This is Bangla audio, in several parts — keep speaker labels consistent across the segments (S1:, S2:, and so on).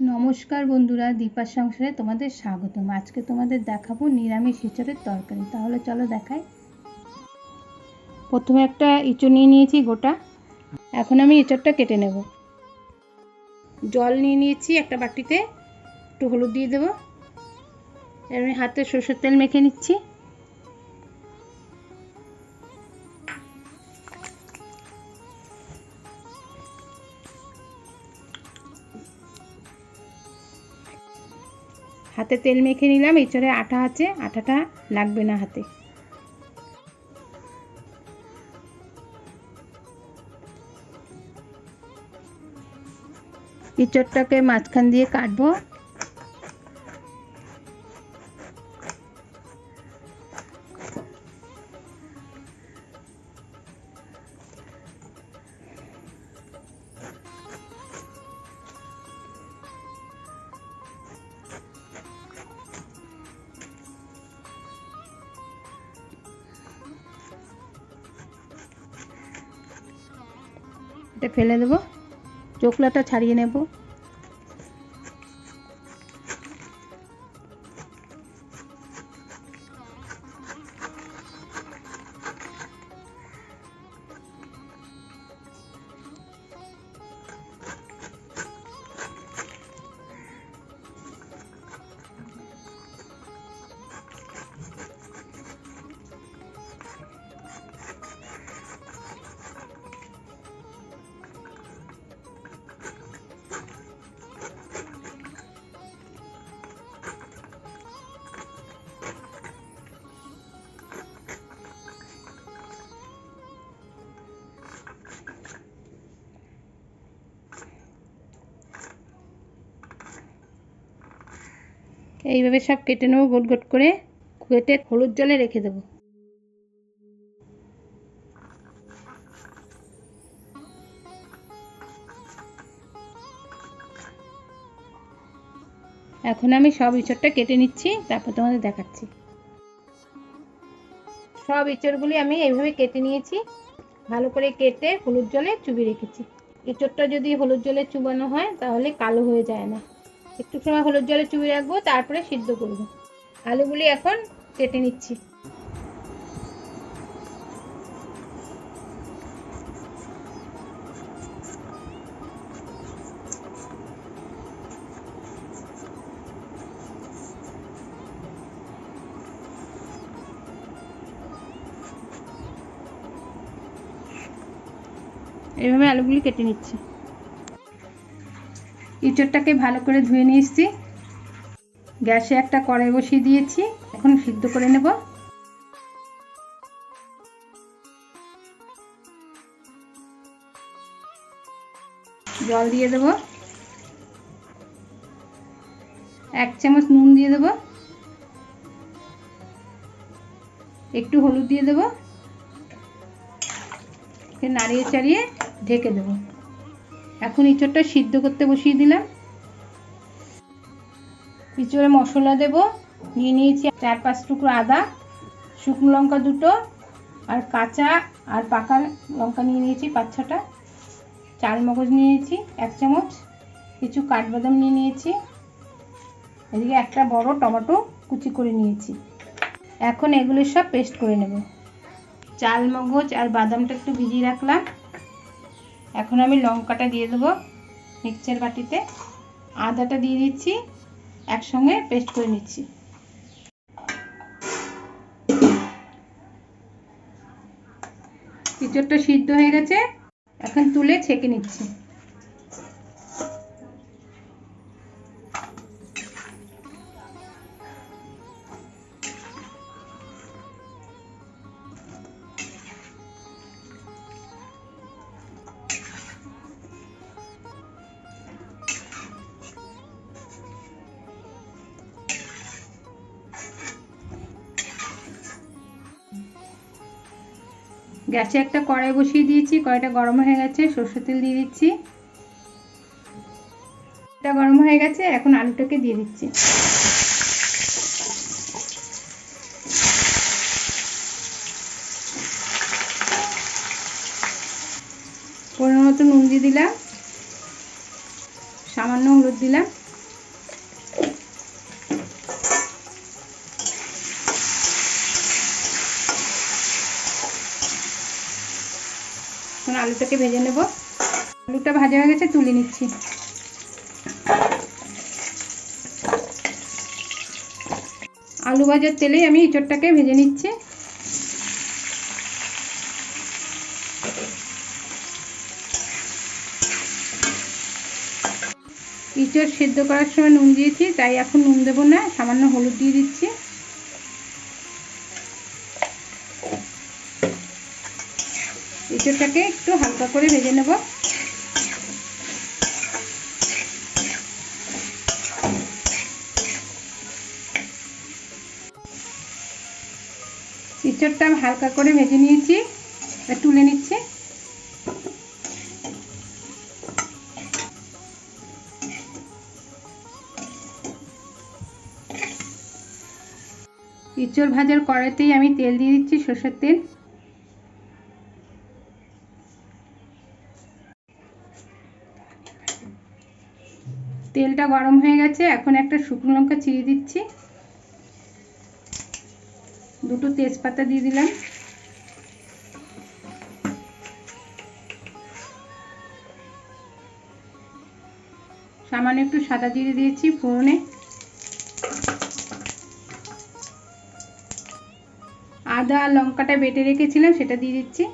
S1: নমস্কার বন্ধুরা, দীপার সংসারে তোমাদের স্বাগতম। আজকে তোমাদের দেখাবো নিরামিষ এঁচড়ের তরকারি। তাহলে চলো দেখাই। প্রথমে একটা এঁচড় নিয়ে নিয়েছি গোটা। এখন আমি এঁচড়টা কেটে নেব। জল নিয়ে নিয়েছি একটা বাটিতে। একটু হলুদ দিয়ে দেবো। আমি হাতে সরষের তেল মেখে নিচ্ছি। হাতে তেল মেখে নিলাম এঁচড়ে আটা আছে, আটাটা লাগবে না হাতে। ইঁচড়টাকে মাঝখান দিয়ে কাটবো। এটা ফেলে দেবো। চোখলাটা ছাড়িয়ে নেব। এইভাবে সব কেটে নেব গোট গোট করে কেটে হলুদ জলে রেখে দেবো। এখন আমি সব ইঁচড়টা কেটে নিচ্ছি, তারপর তোমাদের দেখাচ্ছি। সব ইঁচড়গুলি আমি এইভাবে কেটে নিয়েছি, ভালো করে কেটে হলুদ জলে চুবিয়ে রেখেছি। এঁচড়টা যদি হলুদ জলে চুবানো হয়, তাহলে কালো হয়ে যায় না। একটু সময় হলুদ জলে চুবিয়ে রাখব, তারপরে সিদ্ধ করব। আলুগুলি এখন কেটে নিচ্ছি। এইভাবে আলুগুলি কেটে নিচ্ছি। ইঁচড়টাকে ভালো করে ধুয়ে নিয়ে এসছি। গ্যাসে একটা কড়াই বসিয়ে দিয়েছি। এখন সিদ্ধ করে নেব। জল দিয়ে দেব। এক চামচ নুন দিয়ে দেব। একটু হলুদ দিয়ে দেব। নাড়িয়ে চাড়িয়ে ঢেকে দেবো। এখন ইঁচড়টা সিদ্ধ করতে বসিয়ে দিলাম। ইঁচড়ে মশলা দেব, নিয়ে নিয়েছি চার পাঁচ টুকরো আদা, শুকনো লঙ্কা দুটো, আর কাঁচা আর পাকা লঙ্কা নিয়ে নিয়েছি পাঁচ ছটা। চাল মগজ নিয়েছি এক চামচ, কিছু কাঠবাদাম নিয়ে নিয়েছি। এদিকে একটা বড় টমেটো কুচি করে নিয়েছি। এখন এগুলো সব পেস্ট করে নেব। চাল মগজ আর বাদামটা একটু ভিজিয়ে রাখলাম। এখন আমি লঙ্কাটা দিয়ে দেবো মিক্সচার বাটিতে। আদাটা দিয়ে দিচ্ছি, একসঙ্গে পেস্ট করে নিচ্ছি। ইঁচড়টা সিদ্ধ হয়ে গেছে, এখন তুলে ছেঁকে নিচ্ছি। গ্যাসে একটা কড়াই বসিয়ে দিয়েছি, কড়াইটা গরম হয়ে গেছে, সর্ষের তেল দিয়ে দিচ্ছি। এটা গরম হয়ে গেছে, এখন আলুটাকে দিয়ে দিচ্ছি। পরিমাণ মতো নুন দিয়ে দিলাম, সামান্য হলুদ দিলাম। আলুটাকে ভেজে নেব। আলুটা ভাজা হয়ে গেছে, তুলে নিচ্ছি। আলু ভাজার তেলেই আমি ইঁচড়টাকে ভেজে নিচ্ছি। ইঁচড় সেদ্ধ করার সময় নুন দিয়েছি, তাই এখন নুন দেবো না, সামান্য হলুদ দিয়ে দিচ্ছি। ইঁচড়টাকে একটু হালকা করে ভেজে নেব। ইঁচড়টা হালকা করে ভেজে নিয়েছি তুলে নিচ্ছি। ইঁচড় ভাজার কড়াইতেই আমি তেল দিয়ে দিচ্ছি সর্ষের তেল। তেলটা গরম হয়ে গেছে, এখন একটা শুকনো লঙ্কা চিড়ে দিচ্ছি। দুটো তেজপাতা দিয়ে দিলাম। সামান্য একটু সাদা জিরে দিয়েছি ফোড়নে। আদা লঙ্কাটা বেটে রেখেছিলাম, সেটা দিয়ে দিচ্ছি।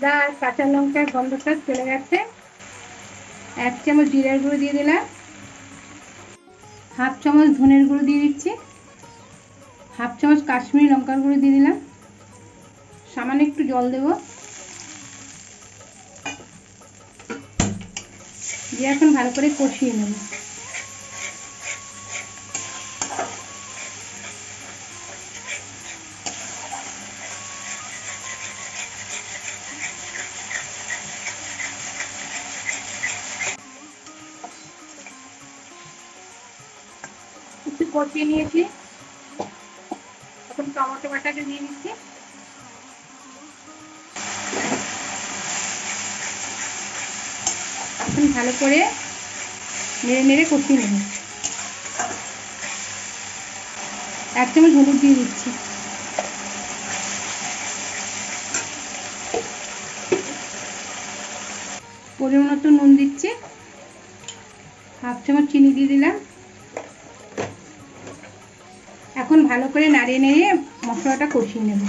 S1: আদা আর কাঁচা লঙ্কার গন্ধটা চলে গেছে। এক চামচ জিরার গুঁড়ো দিয়ে দিলাম। হাফ চামচ ধনের গুঁড়ো দিয়ে দিচ্ছি। হাফ চামচ কাশ্মীরি লঙ্কার গুঁড়ো দিয়ে দিলাম। সামান্য একটু জল দেব। দিয়ে এখন ভালো করে কষিয়ে নেব। কষিয়ে নিয়েছি। এখন টমেটো বাটাকে দিয়ে দিচ্ছি। এখন ভালো করে নেড়ে নেড়ে কষিয়ে নেব। এক চামচ হলুদ দিয়ে দিচ্ছি। পরিমাণ নুন দিচ্ছি। হাফ চামচ চিনি দিয়ে দিলাম। এখন ভালো করে নাড়িয়ে নেড়ে মশলাটা কষিয়ে নেব।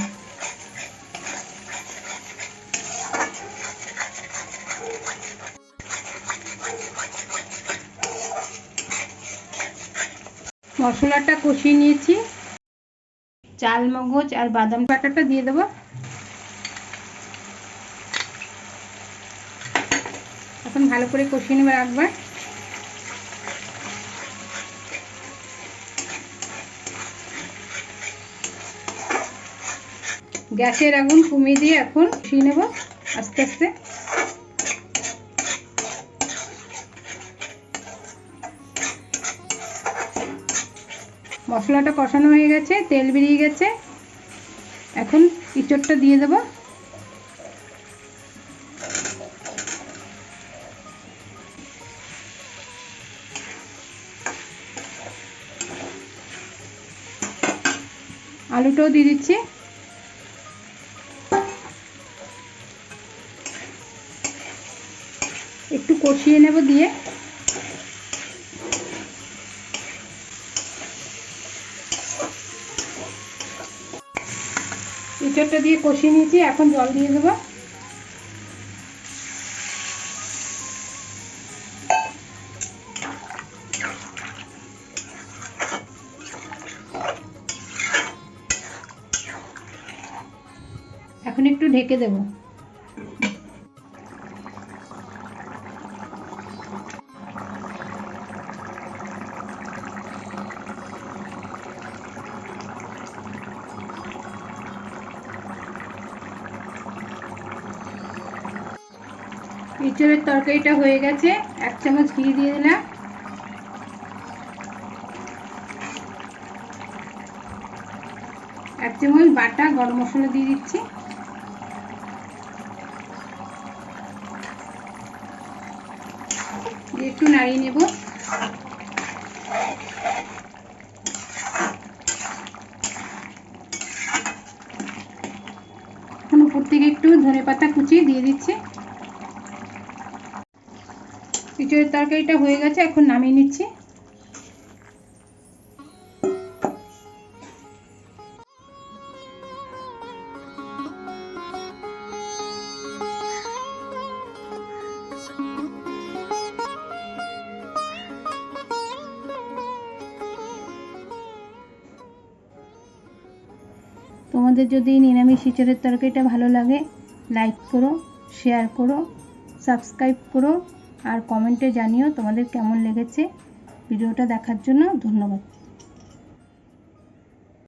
S1: মশলাটা কষিয়ে নিয়েছি। চাল মগজ আর বাদাম বাটাটা দিয়ে দেবো। এখন ভালো করে কষিয়ে নেবার একবার। গ্যাসের আগুন কমিয়ে দিয়ে এখন কষিয়ে নেব আস্তে আস্তে। মশলাটা কষানো হয়ে গেছে, তেল বেরিয়ে গেছে। এখন ইঁচড়টা দিয়ে দেব। আলুটাও দিয়ে দিচ্ছি। কষিয়ে নেব দিয়ে। ইঁচড়টা দিয়ে কষিয়ে নিয়েছি, এখন জল দিয়ে দেবো। এখন একটু ঢেকে দেবো। ইঁচড়ের তরকারিটা হয়ে গেছে, এক চামচ ঘি দিয়ে দিলাম। এক চামচ বাটা, গরম মশলা দিয়ে দিচ্ছি। একটু নাড়িয়ে নেব। এখন উপর থেকে একটু ধনে পাতা কুচিয়ে দিয়ে দিচ্ছি। ইঁচড়ের তরকারিটা হয়ে গেছে, এখন নামিয়ে নিচ্ছি। তোমাদের যদি নিরামিষ ইঁচড়ের তরকারিটা ভালো লাগে লাইক করো শেয়ার করো সাবস্ক্রাইব করো। আর কমেন্টে জানিও তোমাদের কেমন লেগেছে। ভিডিওটা দেখার জন্য ধন্যবাদ।